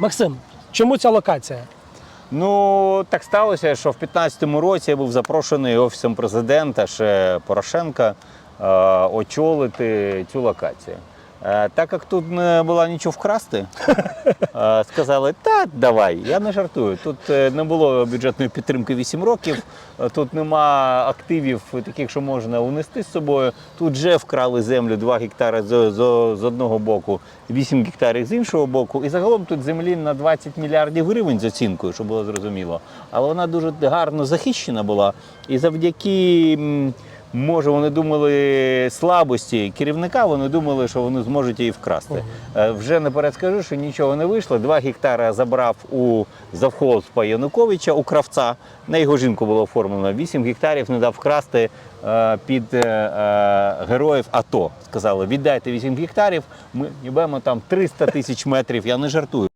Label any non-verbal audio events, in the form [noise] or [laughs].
Максим, чому ця локація? Ну, так сталося, що в 2015 році я був запрошений офісом президента ще Порошенка е, очолити цю локацію. Е, так як тут не було нічого вкрасти, [laughs] е, сказали, та давай, я не жартую. Тут е, не було бюджетної підтримки 8 років, тут нема активів таких, що можна унести з собою. Тут вже вкрали землю 2 гектари з, з, з одного боку, 8 гектарів з іншого боку. І загалом тут землі на 20 мільярдів гривень з оцінкою, щоб було зрозуміло. Але вона дуже гарно захищена була. І завдяки. Може, вони думали слабості керівника, вони думали, що вони зможуть її вкрасти. Е, Вже наперед скажу, що нічого не вийшло. Два гектари забрав у завхозпа Януковича, у кравця. На його жінку було оформлено. Вісім гектарів не дав вкрасти е, під е, героїв АТО. Сказали, віддайте 8 гектарів, ми нібемо там 300 тисяч метрів. Я не жартую.